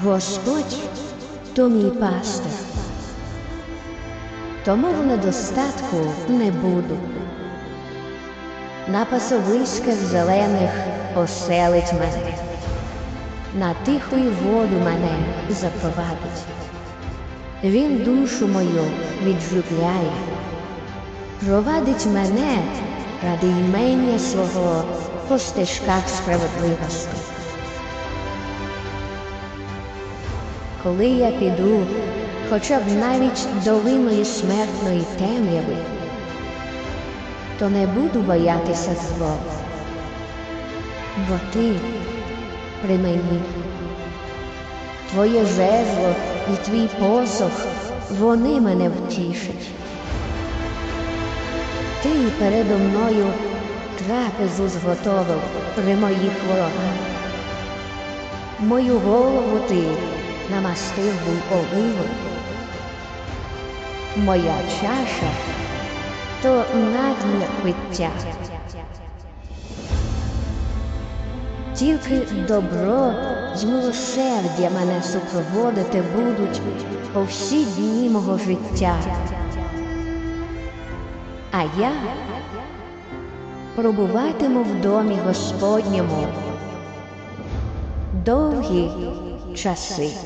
Господь то мій пастир, тому в недостатку не буду. На пасовиськах зелених оселить мене, на тиху й воду мене запровадить. Він душу мою відживляє, провадить мене ради імення свого по стежках справедливості. Коли я піду, хоча б навіть долиною смертної темряви, то не буду боятися зло, бо ти при мені. Твоє жезло і твій посох, вони мене втішать. Ти передо мною трапезу зготовив при моїх ворогах. Мою голову ти намастив був оливою. Моя чаша то надмір пиття. Тільки добро й милосердя мене супроводити будуть по всі дні мого життя. А я пробуватиму в домі Господньому довгі Chassis